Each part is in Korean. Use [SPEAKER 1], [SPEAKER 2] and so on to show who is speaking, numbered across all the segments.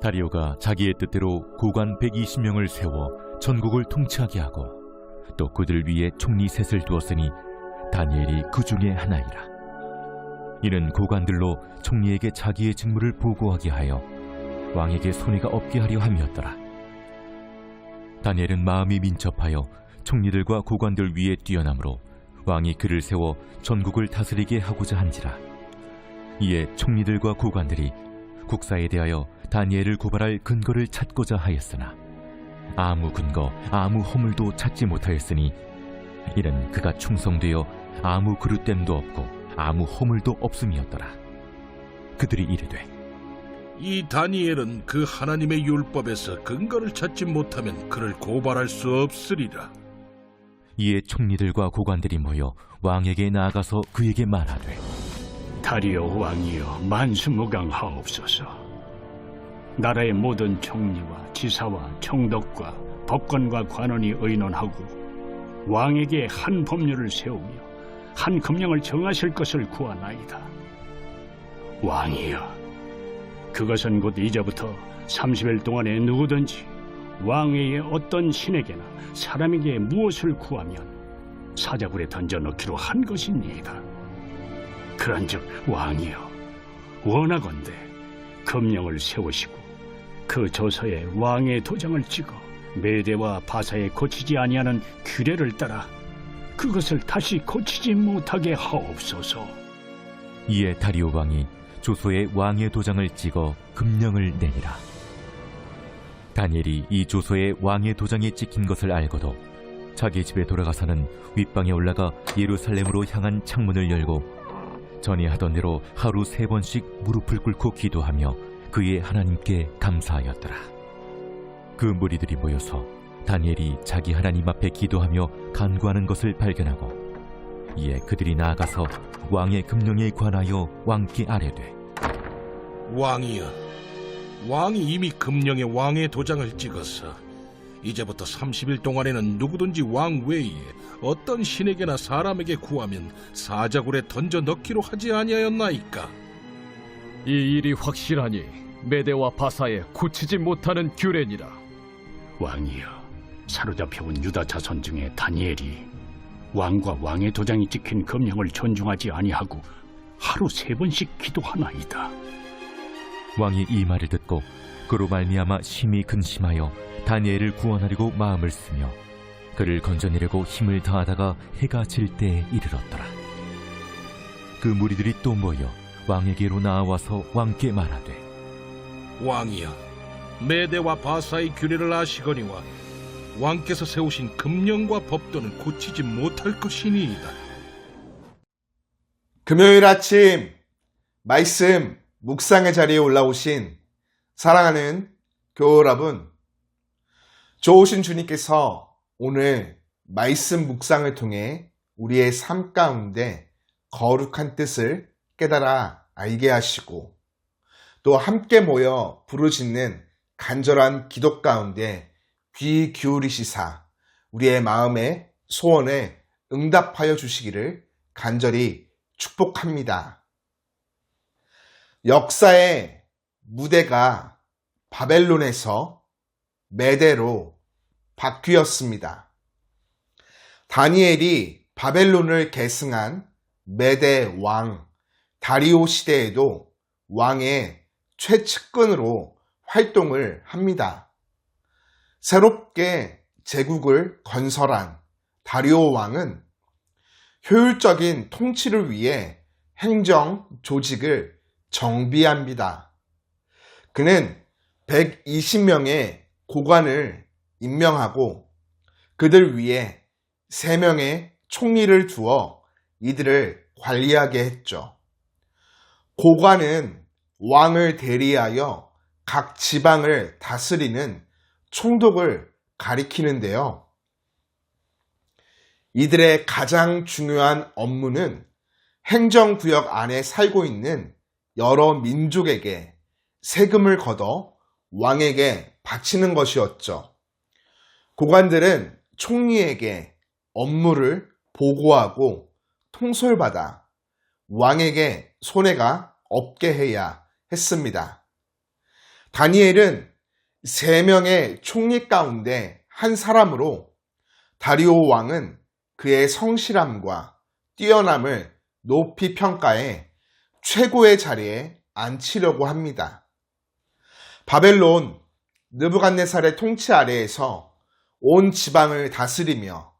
[SPEAKER 1] 다리오가 자기의 뜻대로 고관 120명을 세워 전국을 통치하게 하고 또 그들 위에 총리 셋을 두었으니 다니엘이 그 중에 하나이라. 이는 고관들로 총리에게 자기의 직무를 보고하게 하여 왕에게 손해가 없게 하려 함이었더라. 다니엘은 마음이 민첩하여 총리들과 고관들 위에 뛰어나므로 왕이 그를 세워 전국을 다스리게 하고자 한지라. 이에 총리들과 고관들이 국사에 대하여 다니엘을 고발할 근거를 찾고자 하였으나 아무 근거, 아무 허물도 찾지 못하였으니 이는 그가 충성되어 아무 그릇됨도 없고 아무 허물도 없음이었더라. 그들이 이르되
[SPEAKER 2] 이 다니엘은 그 하나님의 율법에서 근거를 찾지 못하면 그를 고발할 수 없으리라.
[SPEAKER 1] 이에 총리들과 고관들이 모여 왕에게 나아가서 그에게 말하되
[SPEAKER 3] 다리오 왕이여 만수무강하옵소서. 나라의 모든 총리와 지사와 총독과 법관과 관원이 의논하고 왕에게 한 법률을 세우며 한 금령을 정하실 것을 구하나이다. 왕이여, 그것은 곧 이제부터 30일 동안에 누구든지 왕 외의 어떤 신에게나 사람에게 무엇을 구하면 사자굴에 던져 넣기로 한 것입니다. 그런즉 왕이여 원하건대 금령을 세우시고 그 조서에 왕의 도장을 찍어 메대와 바사에 고치지 아니하는 규례를 따라 그것을 다시 고치지 못하게 하옵소서.
[SPEAKER 1] 이에 다리오 왕이 조소에 왕의 도장을 찍어 금령을 내니라. 다니엘이 이 조소에 왕의 도장이 찍힌 것을 알고도 자기 집에 돌아가서는 윗방에 올라가 예루살렘으로 향한 창문을 열고 전에 하던 대로 하루 세 번씩 무릎을 꿇고 기도하며 그의 하나님께 감사하였더라. 그 무리들이 모여서 다니엘이 자기 하나님 앞에 기도하며 간구하는 것을 발견하고 이에 그들이 나아가서 왕의 금령에 관하여 왕께 아뢰되
[SPEAKER 2] 왕이여, 왕이 이미 금령에 왕의 도장을 찍어서 이제부터 30일 동안에는 누구든지 왕 외에 어떤 신에게나 사람에게 구하면 사자굴에 던져 넣기로 하지 아니하였나이까?
[SPEAKER 4] 이 일이 확실하니 메대와 바사에 고치지 못하는 규례니라.
[SPEAKER 3] 왕이여 사로잡혀온 유다 자손 중에 다니엘이 왕과 왕의 도장이 찍힌 금령을 존중하지 아니하고 하루 세 번씩 기도하나이다.
[SPEAKER 1] 왕이 이 말을 듣고 그로 말미암아 심히 근심하여 다니엘을 구원하려고 마음을 쓰며 그를 건져내려고 힘을 다하다가 해가 질 때에 이르렀더라. 그 무리들이 또 모여 왕에게로 나와서 왕께 말하되
[SPEAKER 2] 왕이여, 메대와 바사의 규례를 아시거니와 왕께서 세우신 금령과 법도는 고치지 못할 것이니이다.
[SPEAKER 5] 금요일 아침 말씀 묵상의 자리에 올라오신 사랑하는 교우 여러분, 좋으신 주님께서 오늘 말씀 묵상을 통해 우리의 삶 가운데 거룩한 뜻을 깨달아 알게 하시고 또 함께 모여 부르짖는 간절한 기도 가운데 귀 기울이시사 우리의 마음의 소원에 응답하여 주시기를 간절히 축복합니다. 역사의 무대가 바벨론에서 메대로 바뀌었습니다. 다니엘이 바벨론을 계승한 메대 왕 다리오 시대에도 왕의 최측근으로 활동을 합니다. 새롭게 제국을 건설한 다리오 왕은 효율적인 통치를 위해 행정 조직을 정비합니다. 그는 120명의 고관을 임명하고 그들 위에 3명의 총리를 두어 이들을 관리하게 했죠. 고관은 왕을 대리하여 각 지방을 다스리는 총독을 가리키는데요. 이들의 가장 중요한 업무는 행정구역 안에 살고 있는 여러 민족에게 세금을 걷어 왕에게 바치는 것이었죠. 고관들은 총리에게 업무를 보고하고 통솔받아 왕에게 손해가 없게 해야 했습니다. 다니엘은 세 명의 총리 가운데 한 사람으로 다리오 왕은 그의 성실함과 뛰어남을 높이 평가해 최고의 자리에 앉히려고 합니다. 바벨론 느부갓네살의 통치 아래에서 온 지방을 다스리며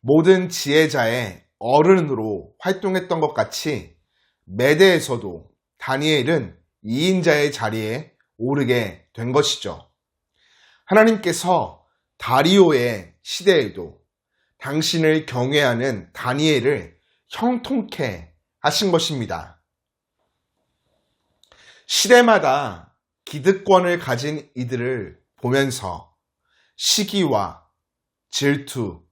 [SPEAKER 5] 모든 지혜자의 어른으로 활동했던 것 같이 메대에서도 다니엘은 2인자의 자리에 오르게 된 것이죠. 하나님께서 다리오의 시대에도 당신을 경외하는 다니엘을 형통케 하신 것입니다. 시대마다 기득권을 가진 이들을 보면서 시기와 질투,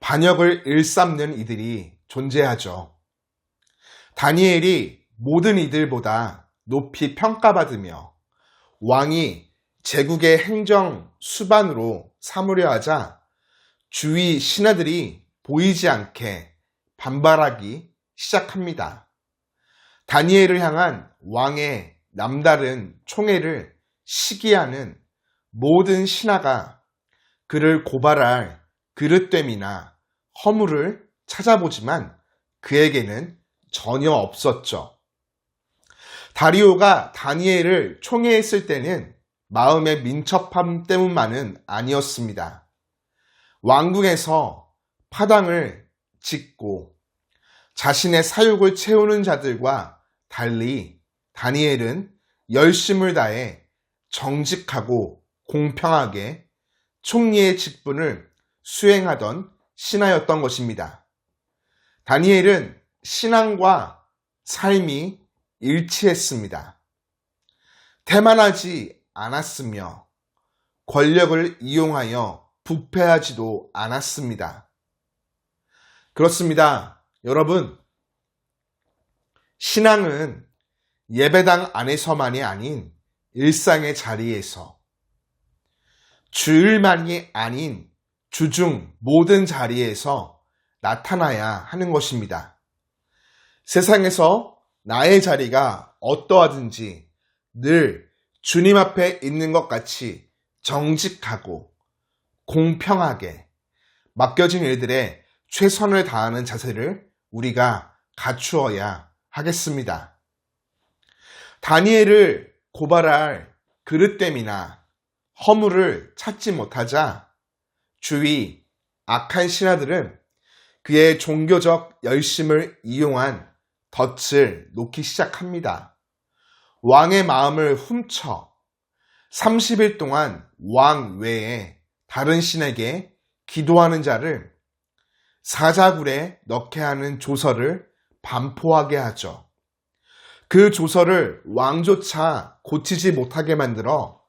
[SPEAKER 5] 반역을 일삼는 이들이 존재하죠. 다니엘이 모든 이들보다 높이 평가받으며 왕이 제국의 행정 수반으로 삼으려 하자 주위 신하들이 보이지 않게 반발하기 시작합니다. 다니엘을 향한 왕의 남다른 총애를 시기하는 모든 신하가 그를 고발할 그릇됨이나 허물을 찾아보지만 그에게는 전혀 없었죠. 다리오가 다니엘을 총애했을 때는 마음의 민첩함 때문만은 아니었습니다. 왕궁에서 파당을 짓고 자신의 사육을 채우는 자들과 달리 다니엘은 열심을 다해 정직하고 공평하게 총리의 직분을 수행하던 신하였던 것입니다. 다니엘은 신앙과 삶이 일치했습니다. 태만하지 않았으며 권력을 이용하여 부패하지도 않았습니다. 그렇습니다. 여러분, 신앙은 예배당 안에서만이 아닌 일상의 자리에서 주일만이 아닌 주중 모든 자리에서 나타나야 하는 것입니다. 세상에서 나의 자리가 어떠하든지 늘 주님 앞에 있는 것 같이 정직하고 공평하게 맡겨진 일들에 최선을 다하는 자세를 우리가 갖추어야 하겠습니다. 다니엘을 고발할 그릇됨이나 허물을 찾지 못하자 주위 악한 신하들은 그의 종교적 열심을 이용한 덫을 놓기 시작합니다. 왕의 마음을 훔쳐 30일 동안 왕 외에 다른 신에게 기도하는 자를 사자굴에 넣게 하는 조서를 반포하게 하죠. 그 조서를 왕조차 고치지 못하게 만들어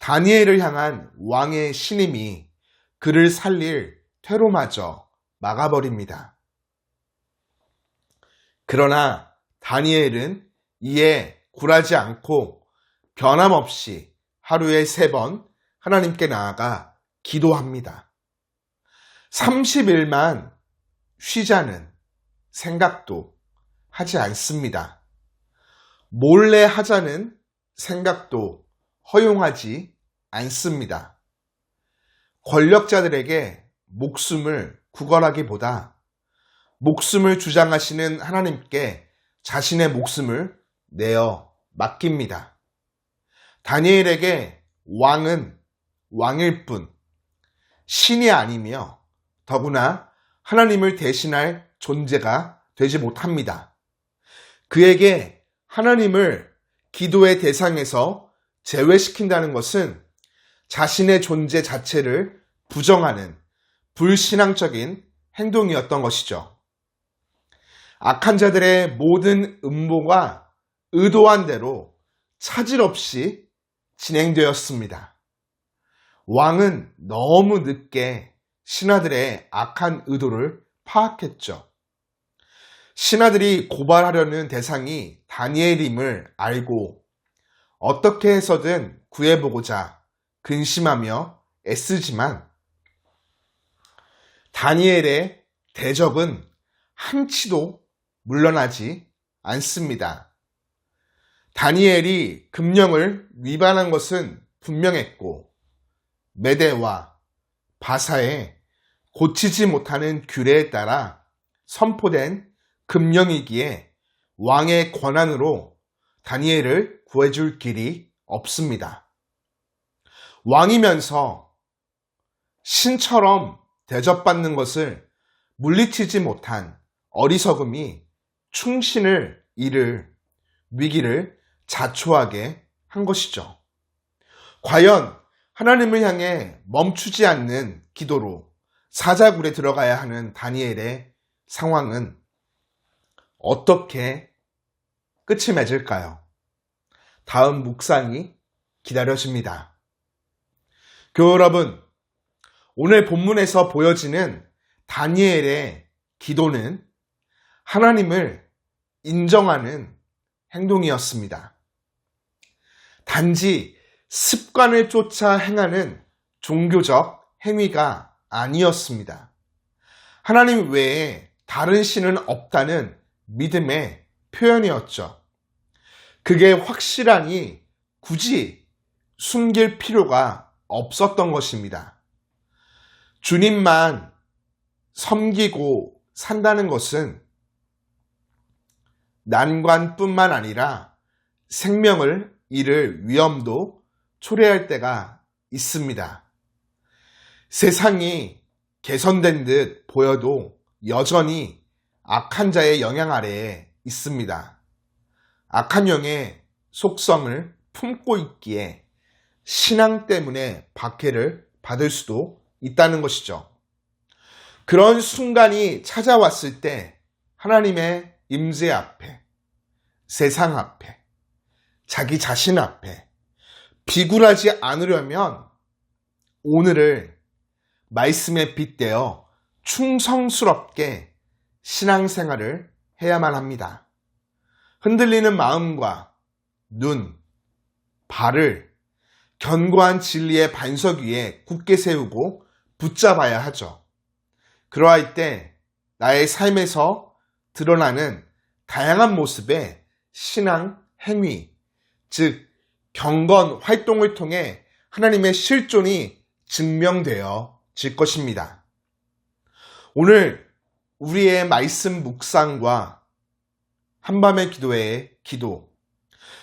[SPEAKER 5] 다니엘을 향한 왕의 신임이 그를 살릴 퇴로마저 막아버립니다. 그러나 다니엘은 이에 굴하지 않고 변함없이 하루에 세 번 하나님께 나아가 기도합니다. 30일만 쉬자는 생각도 하지 않습니다. 몰래 하자는 생각도 허용하지 않습니다. 권력자들에게 목숨을 구걸하기보다 목숨을 주장하시는 하나님께 자신의 목숨을 내어 맡깁니다. 다니엘에게 왕은 왕일 뿐 신이 아니며 더구나 하나님을 대신할 존재가 되지 못합니다. 그에게 하나님을 기도의 대상에서 제외시킨다는 것은 자신의 존재 자체를 부정하는 불신앙적인 행동이었던 것이죠. 악한 자들의 모든 음모가 의도한 대로 차질 없이 진행되었습니다. 왕은 너무 늦게 신하들의 악한 의도를 파악했죠. 신하들이 고발하려는 대상이 다니엘임을 알고 어떻게 해서든 구해보고자 근심하며 애쓰지만 다니엘의 대적은 한치도 물러나지 않습니다. 다니엘이 금령을 위반한 것은 분명했고 메대와 바사의 고치지 못하는 규례에 따라 선포된 금령이기에 왕의 권한으로 다니엘을 구해줄 길이 없습니다. 왕이면서 신처럼 대접받는 것을 물리치지 못한 어리석음이 충신을 잃을 위기를 자초하게 한 것이죠. 과연 하나님을 향해 멈추지 않는 기도로 사자굴에 들어가야 하는 다니엘의 상황은 어떻게 끝이 맺을까요? 다음 묵상이 기다려집니다. 교회 여러분, 오늘 본문에서 보여지는 다니엘의 기도는 하나님을 인정하는 행동이었습니다. 단지 습관을 쫓아 행하는 종교적 행위가 아니었습니다. 하나님 외에 다른 신은 없다는 믿음의 표현이었죠. 그게 확실하니 굳이 숨길 필요가 없었던 것입니다. 주님만 섬기고 산다는 것은 난관뿐만 아니라 생명을 잃을 위험도 초래할 때가 있습니다. 세상이 개선된 듯 보여도 여전히 악한 자의 영향 아래에 있습니다. 악한 영의 속성을 품고 있기에 신앙 때문에 박해를 받을 수도 있다는 것이죠. 그런 순간이 찾아왔을 때 하나님의 임재 앞에, 세상 앞에, 자기 자신 앞에 비굴하지 않으려면 오늘을 말씀에 빗대어 충성스럽게 신앙생활을 해야만 합니다. 흔들리는 마음과 눈, 발을 견고한 진리의 반석 위에 굳게 세우고 붙잡아야 하죠. 그러할 때 나의 삶에서 드러나는 다양한 모습의 신앙 행위, 즉 경건 활동을 통해 하나님의 실존이 증명되어 질 것입니다. 오늘 우리의 말씀 묵상과 한밤의 기도의 기도,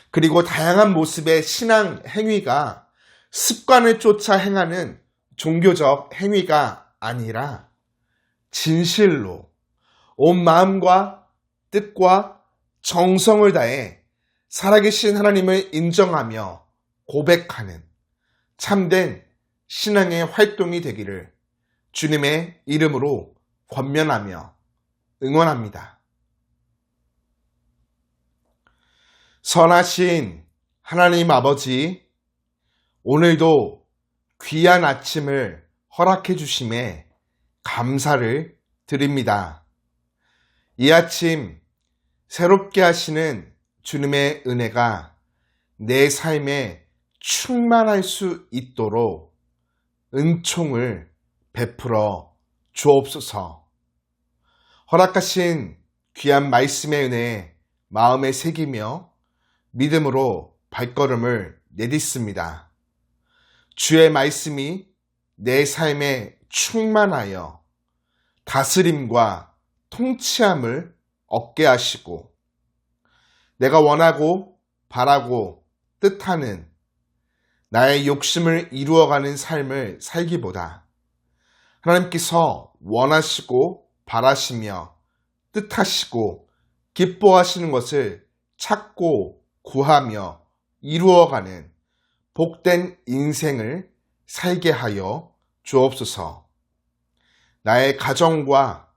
[SPEAKER 5] 그리고 다양한 모습의 신앙 행위가 습관을 쫓아 행하는 종교적 행위가 아니라 진실로 온 마음과 뜻과 정성을 다해 살아계신 하나님을 인정하며 고백하는 참된 신앙의 활동이 되기를 주님의 이름으로 권면하며 응원합니다. 선하신 하나님 아버지, 오늘도 귀한 아침을 허락해 주심에 감사를 드립니다. 이 아침 새롭게 하시는 주님의 은혜가 내 삶에 충만할 수 있도록 은총을 베풀어 주옵소서. 허락하신 귀한 말씀의 은혜에 마음에 새기며 믿음으로 발걸음을 내딛습니다. 주의 말씀이 내 삶에 충만하여 다스림과 통치함을 얻게 하시고 내가 원하고 바라고 뜻하는 나의 욕심을 이루어가는 삶을 살기보다 하나님께서 원하시고 바라시며 뜻하시고 기뻐하시는 것을 찾고 구하며 이루어가는 복된 인생을 살게 하여 주옵소서. 나의 가정과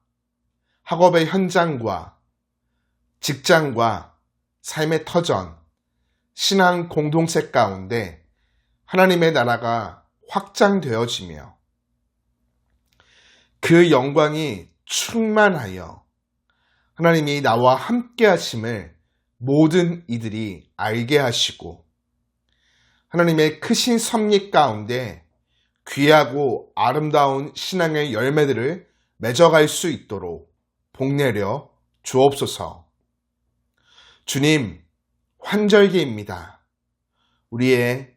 [SPEAKER 5] 학업의 현장과 직장과 삶의 터전, 신앙 공동체 가운데 하나님의 나라가 확장되어지며 그 영광이 충만하여 하나님이 나와 함께 하심을 모든 이들이 알게 하시고 하나님의 크신 섭리 가운데 귀하고 아름다운 신앙의 열매들을 맺어갈 수 있도록 복내려 주옵소서. 주님, 환절기입니다. 우리의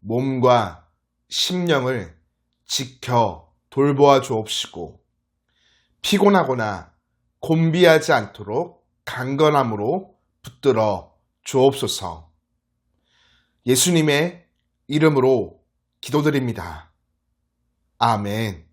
[SPEAKER 5] 몸과 심령을 지켜 돌보아 주옵시고 피곤하거나 곤비하지 않도록 강건함으로 붙들어 주옵소서. 예수님의 이름으로 기도드립니다. 아멘.